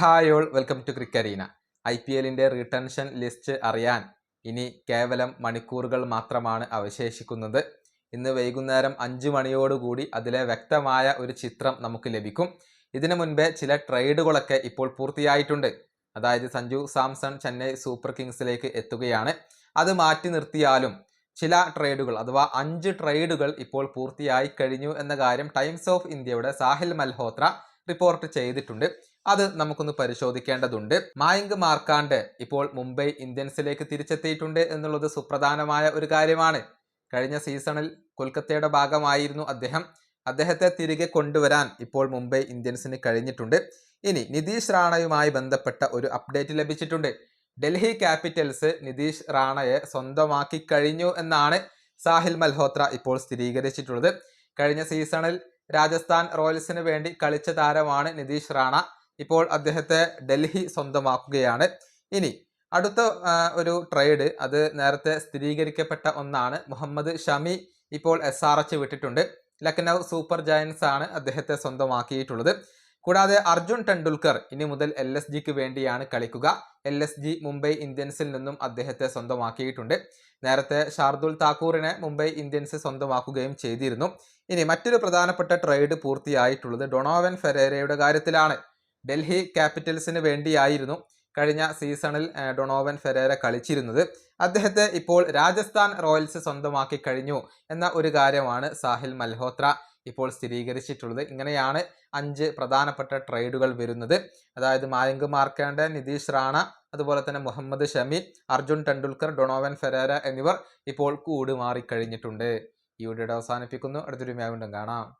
Hi all welcome to Cricarena. I P എല്ലിന്റെ retention list അറിയാൻ ഇനി കേവലം മണിക്കൂറുകൾ മാത്രമാണ് അവശേഷിക്കുന്നത്. ഇന്ന് വൈകുന്നേരം അഞ്ച് മണിയോടുകൂടി അതിലെ വ്യക്തമായ ഒരു ചിത്രം നമുക്ക് ലഭിക്കും. ഇതിനു മുൻപേ ചില ട്രേഡുകളൊക്കെ ഇപ്പോൾ പൂർത്തിയായിട്ടുണ്ട്. അതായത് സഞ്ജു സാംസൺ ചെന്നൈ സൂപ്പർ കിങ്സിലേക്ക് എത്തുകയാണ്. അത് മാറ്റി നിർത്തിയാലും ചില ട്രേഡുകൾ അഥവാ അഞ്ച് ട്രേഡുകൾ ഇപ്പോൾ പൂർത്തിയായി കഴിഞ്ഞു എന്ന കാര്യം ടൈംസ് ഓഫ് ഇന്ത്യയുടെ സാഹിൽ മൽഹോത്ര റിപ്പോർട്ട് ചെയ്തിട്ടുണ്ട്. അത് നമുക്കൊന്ന് പരിശോധിക്കേണ്ടതുണ്ട്. മായങ്ക് മാർക്കാണ്ട് ഇപ്പോൾ മുംബൈ ഇന്ത്യൻസിലേക്ക് തിരിച്ചെത്തിയിട്ടുണ്ട് എന്നുള്ളത് സുപ്രധാനമായ ഒരു കാര്യമാണ്. കഴിഞ്ഞ സീസണിൽ കൊൽക്കത്തയുടെ ഭാഗമായിരുന്നു അദ്ദേഹം. അദ്ദേഹത്തെ തിരികെ കൊണ്ടുവരാൻ ഇപ്പോൾ മുംബൈ ഇന്ത്യൻസിന് കഴിഞ്ഞിട്ടുണ്ട്. ഇനി നിതീഷ് റാണയുമായി ബന്ധപ്പെട്ട ഒരു അപ്ഡേറ്റ് ലഭിച്ചിട്ടുണ്ട്. ഡൽഹി ക്യാപിറ്റൽസ് നിതീഷ് റാണയെ സ്വന്തമാക്കി കഴിഞ്ഞു എന്നാണ് സാഹിൽ മൽഹോത്ര ഇപ്പോൾ സ്ഥിരീകരിച്ചിട്ടുള്ളത്. കഴിഞ്ഞ സീസണിൽ രാജസ്ഥാൻ റോയൽസിന് വേണ്ടി കളിച്ച താരമാണ് നിതീഷ് റാണ. ഇപ്പോൾ അദ്ദേഹത്തെ ഡൽഹി സ്വന്തമാക്കുകയാണ്. ഇനി അടുത്ത ഒരു ട്രേഡ് അത് നേരത്തെ സ്ഥിരീകരിക്കപ്പെട്ട ഒന്നാണ്. മുഹമ്മദ് ഷമി ഇപ്പോൾ എസ് ആർ എച്ച് വിട്ടിട്ടുണ്ട്. ലക്നൗ സൂപ്പർ ജയൻസ് ആണ് അദ്ദേഹത്തെ സ്വന്തമാക്കിയിട്ടുള്ളത്. കൂടാതെ അർജുൻ ടെണ്ടുൽക്കർ ഇനി മുതൽ എൽ എസ് ജിക്ക് വേണ്ടിയാണ് കളിക്കുക. എൽ എസ് ജി മുംബൈ ഇന്ത്യൻസിൽ നിന്നും അദ്ദേഹത്തെ സ്വന്തമാക്കിയിട്ടുണ്ട്. നേരത്തെ ഷാർദുൽ താക്കൂറിനെ മുംബൈ ഇന്ത്യൻസ് സ്വന്തമാക്കുകയും ചെയ്തിരുന്നു. ഇനി മറ്റൊരു പ്രധാനപ്പെട്ട ട്രേഡ് പൂർത്തിയായിട്ടുള്ളത് ഡൊണോവൻ ഫെരേരയുടെ കാര്യത്തിലാണ്. ഡൽഹി ക്യാപിറ്റൽസിന് വേണ്ടിയായിരുന്നു കഴിഞ്ഞ സീസണിൽ ഡൊണോവൻ ഫെരേര കളിച്ചിരുന്നത്. അദ്ദേഹത്തെ ഇപ്പോൾ രാജസ്ഥാൻ റോയൽസ് സ്വന്തമാക്കി കഴിഞ്ഞു എന്ന ഒരു കാര്യമാണ് സാഹിൽ മൽഹോത്ര. ഇപ്പോൾ സ്ഥിരീകരിച്ചിട്ടുള്ളത്. ഇങ്ങനെയാണ് അഞ്ച് പ്രധാനപ്പെട്ട ട്രേഡുകൾ വരുന്നത്. അതായത് മായങ്ക് മാർക്കാണ്ട് നിതീഷ് റാണ അതുപോലെ തന്നെ മുഹമ്മദ് ഷമി അർജുൻ ടെണ്ടുൽക്കർ ഡൊണോവൻ ഫെരേര എന്നിവർ ഇപ്പോൾ കൂടുമാറിക്കഴിഞ്ഞിട്ടുണ്ട് ഈ വീഡിയോയുടെ അവസാനിപ്പിക്കുന്നു. അടുത്തൊരു വീണ്ടും കാണാം.